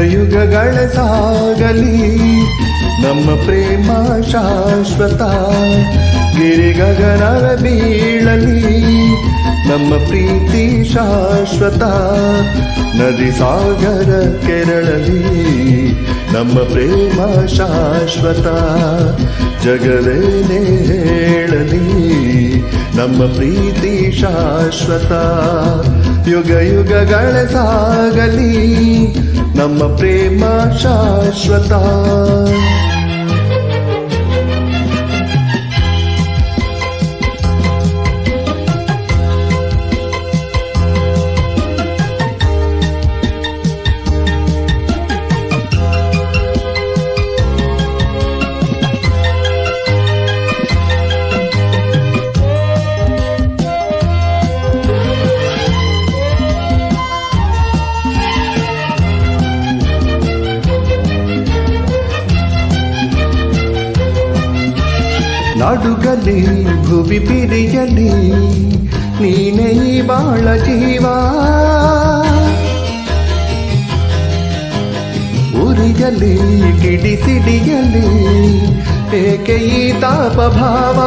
ಯುಗಗಳ ಸಾಗಲಿ. ನಮ್ಮ ಪ್ರೇಮ ಶಾಶ್ವತ. ಗಿರಿ ಗಗನವ ಬೀಳಲಿ. ನಮ್ಮ ಪ್ರೀತಿ ಶಾಶ್ವತ. ನದಿ ಸಾಗರ ಕೆರಳಲಿ. ನಮ್ಮ ಪ್ರೇಮ ಶಾಶ್ವತ. ಜಗವೇನೇ ಹೇಳಲಿ. ನಮ್ಮ ಪ್ರೀತಿ ಶಾಶ್ವತ. ಯುಗ ಯುಗಗಳ ಸಾಗಲಿ. ನಮ್ಮ ಪ್ರೇಮ ಶಾಶ್ವತ ನಡುಗಲಿ ಭುವಿ ಬಿರಿಯಲಿ ನೀನೇ ಬಾಳ ಜೀವ. ಉರಿಯಲಿ ಕಿಡಿಸಿಡಿಯಲಿ ಏಕೆ ಈ ತಾಪ ಭಾವ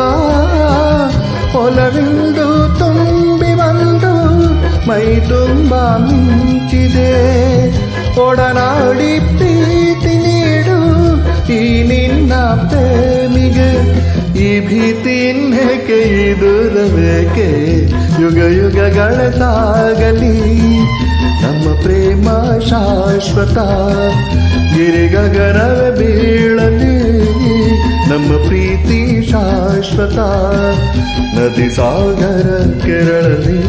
ಒಲವಿಂದು ತುಂಬಿ ಬಂದು, ಮೈ ತುಂಬ ಮಿಂಚಿದೆ. ಒಡನಾಡಿ ಪ್ರೀತಿ ನೀಡು, ಈ ನಿನ್ನ ಭೀತಿ ಇನ್ನೇಕೆ ಯುಗ ಯುಗಗಳ ಸಾಗಲಿ. ನಮ್ಮ ಪ್ರೇಮ ಶಾಶ್ವತ ಗಿರಿ ಗಗನವೇ ಬೀಳಲಿ. ನಮ್ಮ ಪ್ರೀತಿ ಶಾಶ್ವತ, ನದಿ ಸಾಗರ ಕೆರಳಲಿ.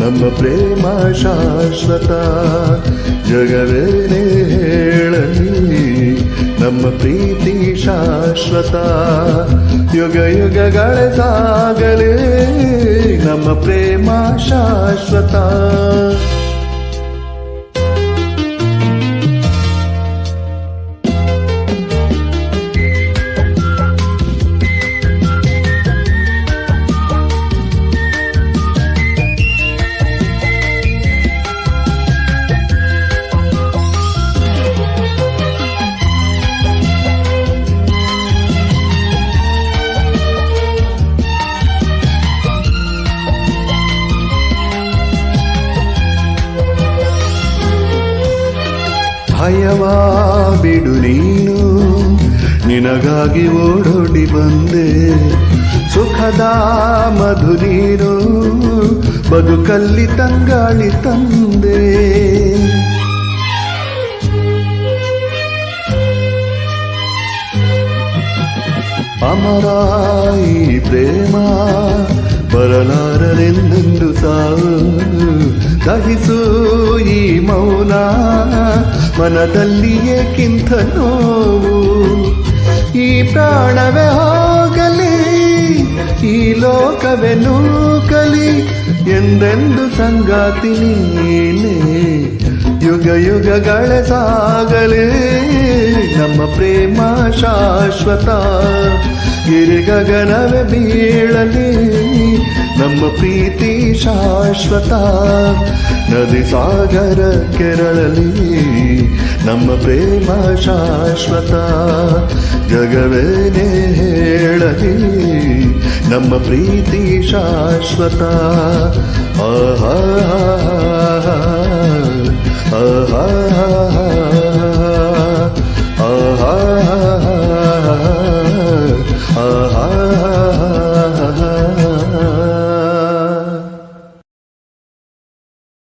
ನಮ್ಮ ಪ್ರೇಮ ಶಾಶ್ವತ, ಜಗವೇನೇ ನಮ್ಮ ಪ್ರೀತಿ ಶಾಶ್ವತ. ಯುಗ ಯುಗಗಳ ಸಾಗಲೇ ನಮ್ಮ ಪ್ರೇಮ ಶಾಶ್ವತ. ಭಯವ ಬಿಡು ನೀನು. ನಿನಗಾಗಿ ಓಡೋಡಿ ಬಂದೆ. ಸುಖದ ಮಧು ನೀನು. ಬದುಕಲ್ಲಿ ತಂಗಾಳಿ ತಂದೆ. ಅಮರಾಯಿ ಪ್ರೇಮ ಬರಲಾರರೆಂದೆಂದು ಸಾವು. ದಹಿಸು ಈ ಮೌನ ಮನದಲ್ಲಿ ಏಕಿಂತ ನೋವು, ಈ ಪ್ರಾಣವೇ ಹೋಗಲಿ, ಈ ಲೋಕವೇ ನೂಕಲಿ, ಎಂದೆಂದು ಸಂಗಾತಿ ನೀನೆ, ಯುಗ ಯುಗಗಳ ಸಾಗಲಿ, ನಮ್ಮ ಪ್ರೇಮ ಶಾಶ್ವತ ಗಿರಿ ಗಗನವೇ ಬೀಳಲಿ, ನಮ್ಮ ಪ್ರೀತಿ ಶಾಶ್ವತ ನದಿ ಸಾಗರ ಕೆರಳಲಿ ನಮ್ಮ ಪ್ರೇಮ ಶಾಶ್ವತ ಜಗವೇನೇ ಹೇಳಲಿ ನಮ್ಮ ಪ್ರೀತಿ ಶಾಶ್ವತ ಆಹಾ